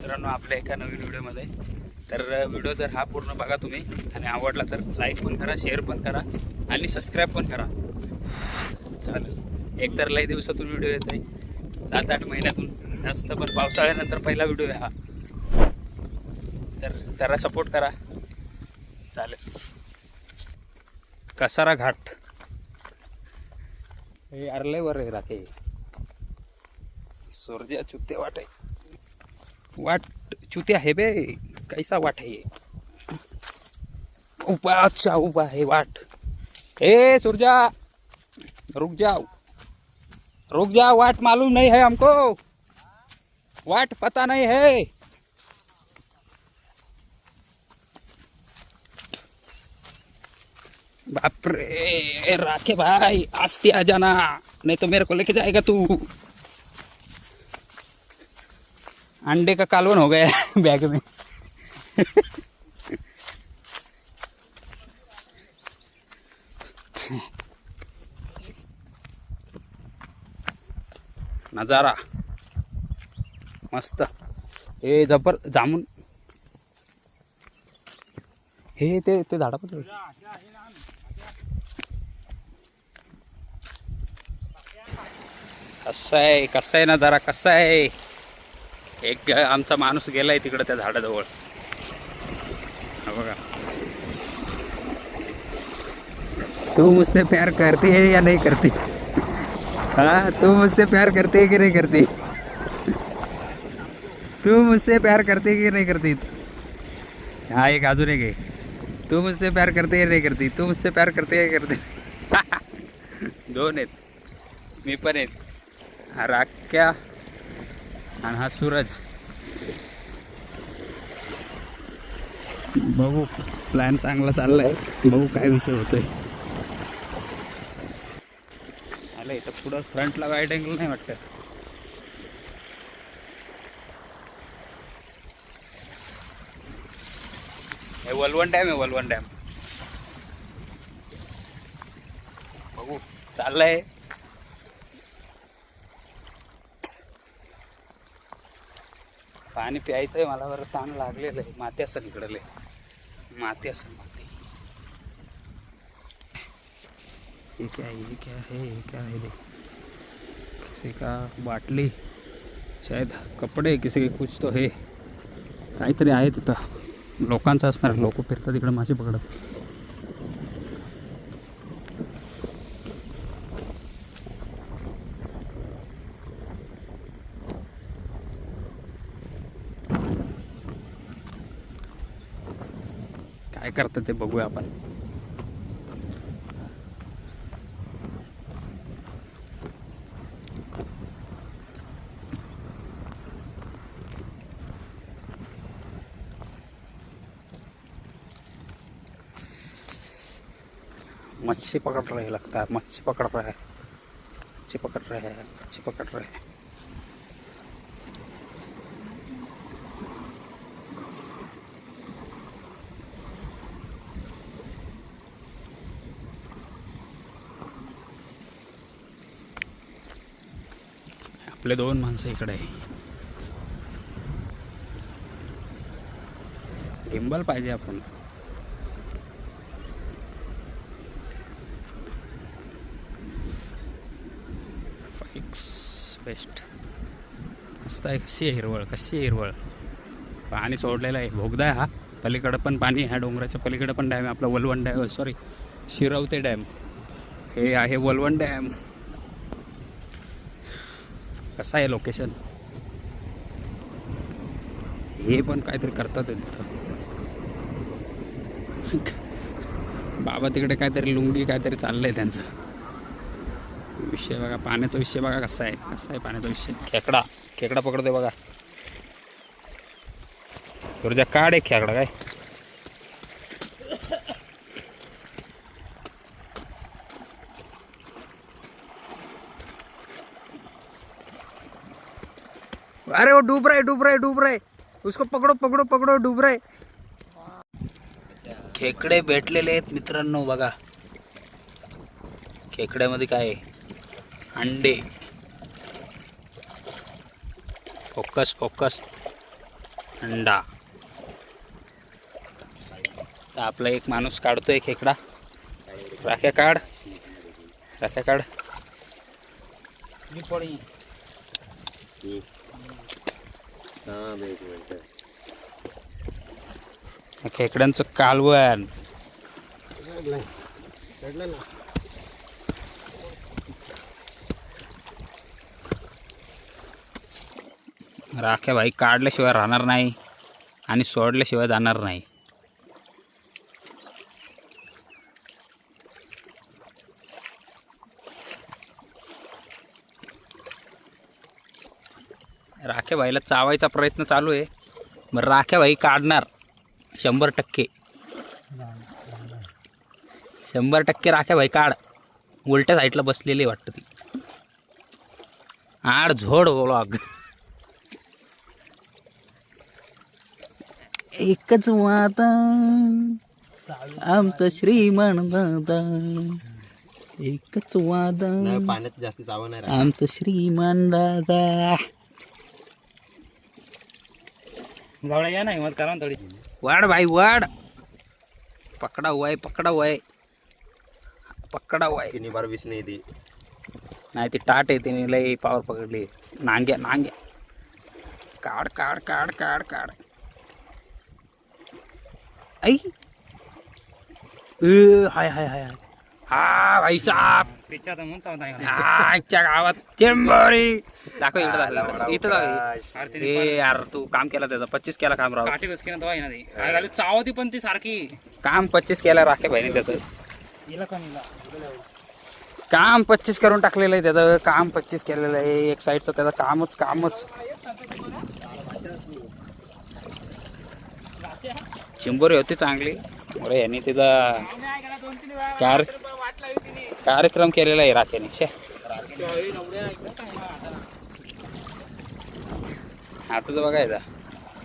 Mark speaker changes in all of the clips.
Speaker 1: मित्रांनो आपल्या एका नवीन व्हिडिओमध्ये. तर व्हिडिओ जर हा पूर्ण बघा तुम्ही आणि आवडला तर लाईक पण करा शेअर पण करा आणि सबस्क्राईब पण करा. चालेल. एक तर लई दिवसातून व्हिडिओ येत आहे सात आठ महिन्यातून. जास्त पण पावसाळ्यानंतर पहिला व्हिडिओ आहे हा. तर त्याला सपोर्ट करा. चालेल. कसारा घाट. हे अरलेवर आहे राखे सूर्या चुकते वाट. आहे वाट चुतिया है बे, कैसा वाट है? ये ऊपर अच्छा ऊपर है वाट। ए, सूरजा, रुक जाओ। रुक जाओ, वाट मालूम नहीं है हमको। वाट पता नहीं है। बाप रे, राखे भाई, आस्ते आ जाना, नहीं तो मेरे को लेके जाएगा तू। अंडे का कालवन हो गया बैग में। नज़ारा। मस्त। हे जबर, जामून। हे, ते ते झाडा पण कसं आहे कसं आहे नज़ारा, कसा आहे? एक आमचा माणूस गेलाय तिकडं त्या झाडाजवळ. बघा. तू मुझसे प्यार करते है या नहीं करते? हाँ तू मुझसे प्यार करते है नाही करते? तू मुझसे प्यार करते की नाही करते? हा एक अजून एक आहे. तू मुझसे प्यार करते की नहीं करती? तू मुझसे प्यार करते की करते? दोन आहेत. मी पण आहेत. राख्या आणि हा सूरज. बघू प्लॅन चांगला चाललाय. बघू काय विषय होतोय. आलं इथं पुढं फ्रंटला वाईट अँगल नाही वाटतं. हे वलवण डॅम आहे वलवण डॅम बघू चाललंय. पाणी प्यायचं आहे मला बरं ताण लागलेलं आहे. माती असं इकडले. माती असं माती हे क्या आहे ये क्या है क्या आहे देख. किसी का बाटली शायद कपडे किसी के कुछ तो हे. काहीतरी आहे तिथं. लोकांचं असणार लोक फिरतात तिकडे मासे पकडत. काय करतं ते बघूया आपण. मच्छी पकड़ रहे लगता है मच्छी पकड़ रहा है मच्छी पकड़ रहे हैं मच्छी पकड़ रहे। हैं आपले दोन माणसं इकडे आहे. गिंबल पाहिजे आपण. बेस्ट मस्त आहे कशी आहे हिरवळ कशी आहे हिरवळ. पाणी सोडलेलं आहे भोगदा आहे हा. पलीकडं पण पाणी ह्या डोंगराच्या पलीकडं पण डॅम आहे आपला Walwan dam sorry Shirawta dam हे आहे वलवण डॅम कसं आहे लोकेशन हे पण काहीतरी करतात तिथं. बाबा तिकडे काहीतरी लुंगी काहीतरी चाललंय त्यांचं. विषय बघा पाण्याचा विषय बघा कसा आहे कसा आहे पाण्याचा विषय. खेकडा खेकडा पकडतोय बघा. तुझ्या काढ आहे खेकडा काय? अरे वो डूब रहा है डूब रहा है डूब रहा है। उसको पकडो पकडो पकडो डूब रहा है। खेकडे भेटलेले आहेत मित्रांनो बघा. खेकड्यामध्ये काय आहे? अंडे. Focus focus. अंडा. तर आपला एक माणूस काढतोय खेकडा. राख्या काढ. राख्या काढ. खेकड्यांचं कालवण. राख्या भाई काढल्याशिवाय राहणार नाही आणि सोडल्याशिवाय जाणार नाही. राख्या भाईला चावायचा प्रयत्न चालू आहे. मग राख्या भाई काढणार. शंभर टक्के. शंभर टक्के राख्या भाई काढ. उलट्या साईडला बसलेली आहे वाटतं ती. आड झोड ब्लॉग एकच वादा आमचं श्रीमण दादा एकच वादा
Speaker 2: नाही पाण्यात जास्त.
Speaker 1: आमचं श्रीमान दादा.
Speaker 3: गावडा या नाही मग करा ना थोडी.
Speaker 1: वाढ भाई वाढ. पकडा वय पकडा वय पकडा वय
Speaker 2: तिन्ही बार वीस नाही ती.
Speaker 1: नाही ती टाट आहे तिने लई पावर पकडली. नांग्या नांग्या. काढ काढ काढ काढ काढ. ऐ हाय हाय हाय हाय. हा भाई साहेब. हा, गावात चेंबरी दाखव इकडं इकडं इथं
Speaker 3: अरे
Speaker 1: ए यार तू काम केला त्याचा पच्चीस केला काम राव.
Speaker 3: झालं चावती पण ती सारखी.
Speaker 1: काम पच्चीस केला राखे भाईने त्याचं. काम पच्चीस करून टाकलेलं आहे त्याचं काम पच्चीस केलेलं आहे. एक साईडचं त्याचं कामच कामच. चिंबोरी होती चांगली. अरे यांनी तिचा कार कार्यक्रम केलेला आहे राखेने. शे. आता तर बघायचा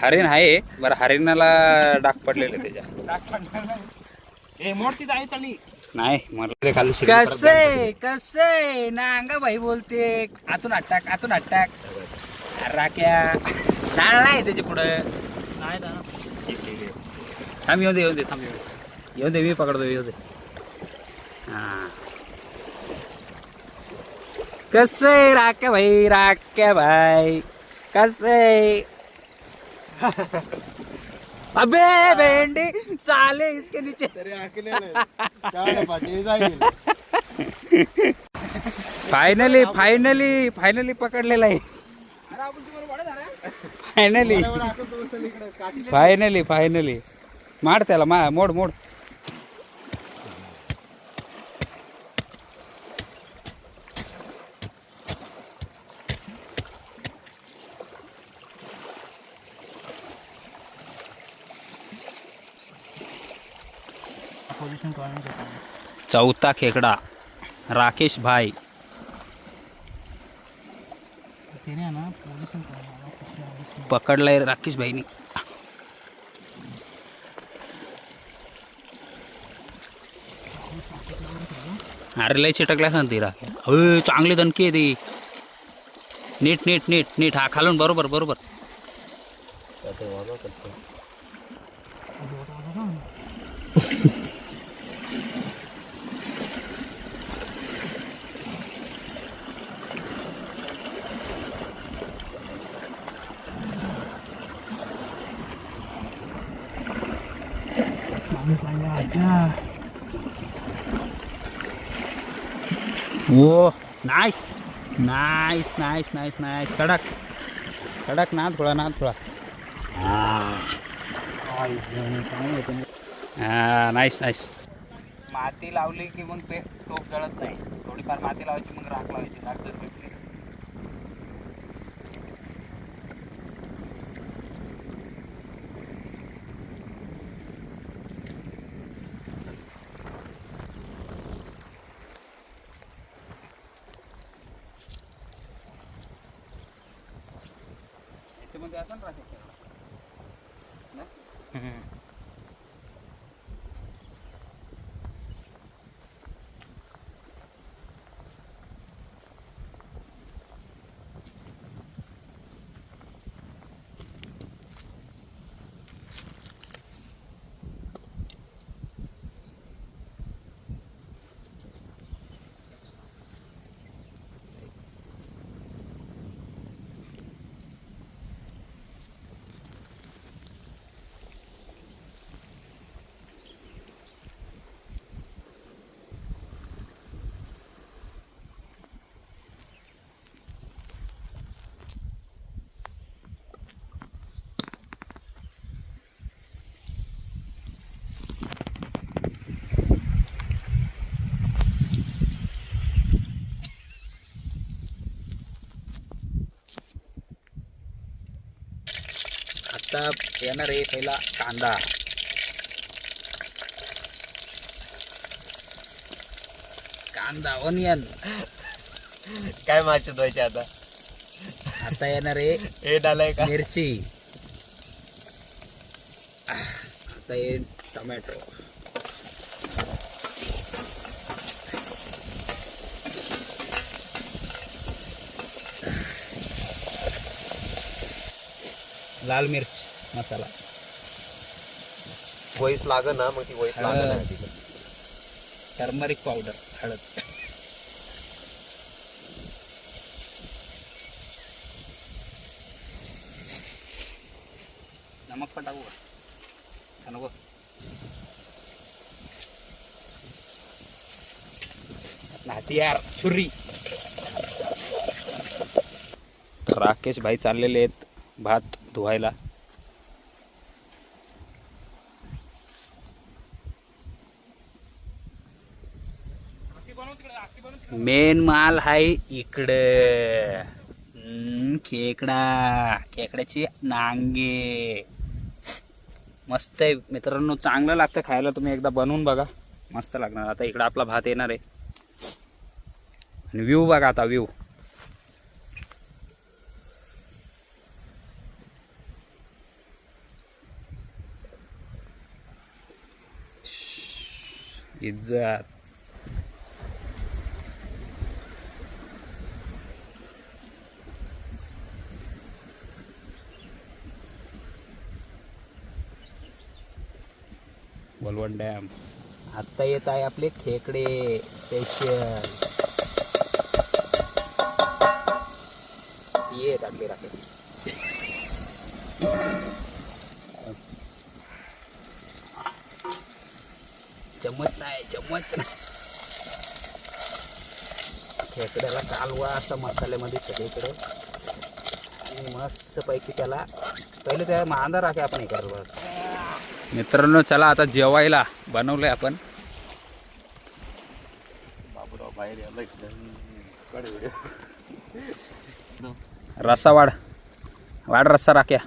Speaker 1: हरिण आहे बरं हरिणाला डाग पडलेले त्याच्या. नाही मला
Speaker 2: खाली
Speaker 1: कसे कसे? नांगा भाई बोलते. आतून अटॅक आतून अटॅक राख्या. नाळ नाही त्याच्या पुढं.
Speaker 3: नाही ना?
Speaker 1: थांब येऊ दे येऊ दे थांब येऊ दे. येऊ दे मी पकडतो येऊ दे. हा. कसे राख्या भाई राख्या भाई? कसे अबे भेंडी साले इसके नीचे. फायनली फायनली फायनली पकडलेला आहे. फायनली फायनली फायनली मार त्याला मा मोड मोड.
Speaker 3: पोझिशन
Speaker 1: चौथा खेकडा राकेश भाई. पकडलाय राकेश भाईनी. अरे लय चिटकला ना ती राखे अय चांगली दणकी आहे ती. नीट नीट नीट नीट. हा खालून बरोबर बरोबर.
Speaker 3: सांगा अच्छा
Speaker 1: ओ nice nice nice nice nice कडक कडक नाद थोडा नाद थोडा हा नाईस नाईस माती लावली की मग ते टोप जळत नाही थोडीफार माती लावायची मग राख लावायची राख जर भेटली याच्यामध्ये असं राखायचं आता येणार आहे पहिला कांदा. कांदा ऑनियन
Speaker 2: काय मासे धुवायचे आता?
Speaker 1: आता येणार आहे
Speaker 2: हे डालाय का?
Speaker 1: मिरची. आता येईल टोमॅटो. लाल मिर्च. मसाला.
Speaker 2: वॉइस लाग ना मग ती वॉइस लाग
Speaker 1: टर्मरिक पावडर हळद. नमक पण टाकू का? का नको? हतियार छुरी. राकेश भाई चाललेले आहेत भात धुवायला. मेन माल आहे इकडं. खेकडा. खेकड्याची नांगे. मस्त आहे. मित्रांनो चांगलं लागतं खायला. तुम्ही एकदा बनवून बघा. मस्त लागणार. आता इकडं आपला भात येणार आहे. आणि व्ह्यू बघा आता व्ह्यू इज्जत. वलवण डॅम. आत्ता येत आहे आपले खेकडे स्पेशल ये टाकले राखे चम्मच नाही चम्मच नाही. खेकड्याला कालवा असं मसाल्यामध्ये सगळीकडे. आणि मस्तपैकी त्याला पहिले त्या मांदा राखे आपण हे करायला मित्रांनो चला आता जेवायला. बनवलंय आपण.
Speaker 2: बाबूराव बाहेर
Speaker 1: रस्सा वाढ. वाढ रस्सा राख्या.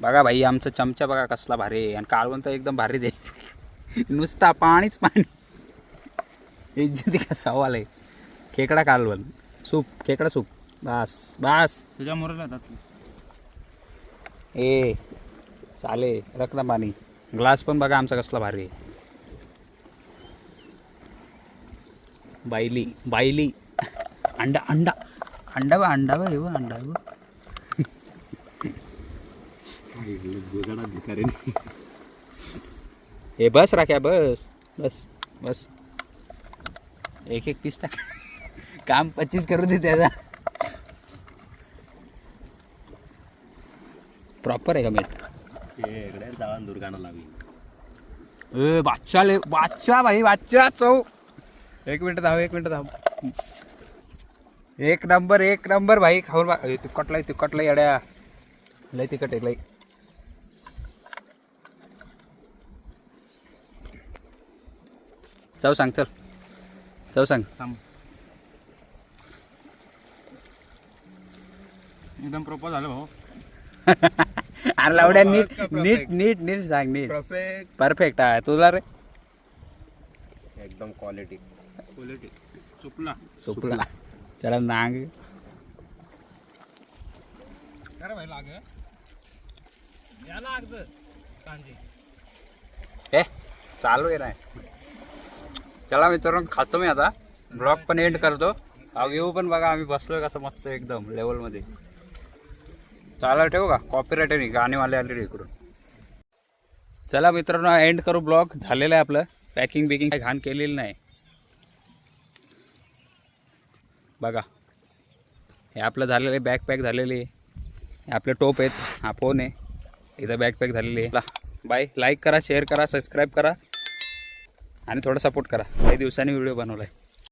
Speaker 1: बघा भाई आमचा चमचा बघा कसला भारी आहे. आणि कालवण तर एकदम भारी दे नुसता पाणीच पाणी. इज्जती का सवाल आहे खेकडा कालवण. सूप खेकडा सूप. बास बास.
Speaker 3: तुझ्या मोरला
Speaker 1: ए चाले रख ना पाणी. ग्लास पण बघा आमचा कसला भारी आहे. बायली बायली. अंडा अंडा. अंडा बा अंडा बा हे अंडा हे बस राख्या बस बस बस. एक एक पीस टाक. काम पच्चीस करू दे त्याचा प्रॉपर आहे का मीठ
Speaker 2: इकडे जावा दुर्गाना लागली
Speaker 1: ए बादशा ले बादशा भाई बादशा चौ. एक मिनिट थांब एक मिनिट थांब. एक नंबर एक नंबर भाई खाऊन तिखट लय अड्या. लय तिखट आहे लय. चव सांग चल. चव सांग.
Speaker 3: थांब. एकदम प्रॉपर झालं भाऊ.
Speaker 1: अरे लावड्या नीट
Speaker 2: का perfect?
Speaker 1: नीट नीट नीट सांग नीट.
Speaker 2: परफेक्ट
Speaker 1: परफेक्ट आहे. तुला रे?
Speaker 2: एकदम क्वालिटी
Speaker 3: क्वालिटी चुकला
Speaker 1: सुपला. चला नांग.
Speaker 3: लाग.
Speaker 1: ए चालू आहे नाही चला मित्रांनो खातो मी आता. ब्लॉग पण एंड करतो. हा व्ह्यू पण बघा आम्ही बसलोय कसं मस्त एकदम लेवलमध्ये चाला ठेवू का? कॉपीराईट आहे नाही गाणीवाले आले इकडून. चला मित्रांनो एंड करू ब्लॉग. झालेलं आहे आपलं. पॅकिंग बिकिंग काही घाण केलेली नाही. बघा. हे आपलं झालेलं आहे बॅग पॅक झालेली आहे. हे आपले टोप आहेत हा फोन आहे. इथं बॅग पॅक झालेली आहे. बाय. लाईक करा शेअर करा सबस्क्राईब करा. आणि थोडा सपोर्ट करा. काही दिवसांनी व्हिडिओ बनवला आहे